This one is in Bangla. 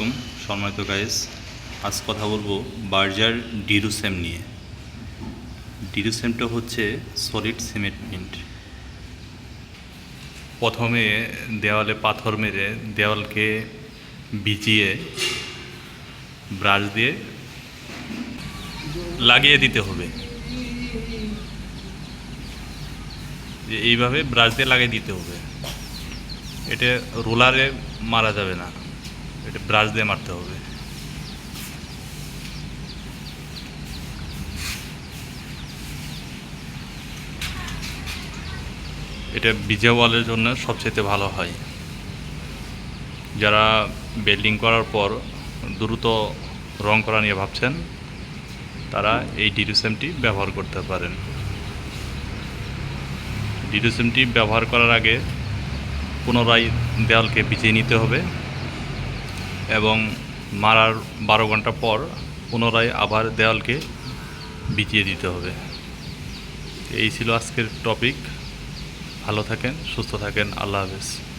আলাইকুম, সম্মানিত গাইস আজ কথা বলব বার্জার ডিরুসেম নিয়ে। ডিরুসেমটা হচ্ছে সলিড সিমেন্ট প্রিন্ট প্রথমে দেওয়ালে পাথর মেরে দেওয়ালকে বিচিয়ে ব্রাশ দিয়ে লাগিয়ে দিতে হবে। এইভাবে ব্রাশ দিয়ে লাগিয়ে দিতে হবে। এটা রোলারে মারা যাবে না। এটা ব্রাশ দিয়ে মারতে হবে। এটা বিজে ওয়ালের জন্য সবচেয়ে ভালো হয়। যারা বেল্ডিং করার পর দ্রুত রং করা নিয়ে ভাবছেন, তারা এই ডিডিউসেমটি ব্যবহার করতে পারেন। ডিডিউসেমটি ব্যবহার করার আগে পুনরায় দেওয়ালকে বিছিয়ে নিতে হবে। এবং মারার বারো ঘণ্টা পর পুনরায় আবার দেওয়ালকে বিছিয়ে দিতে হবে। এই ছিল আজকের টপিক ভালো থাকেন, সুস্থ থাকেন। আল্লাহ হাফেজ।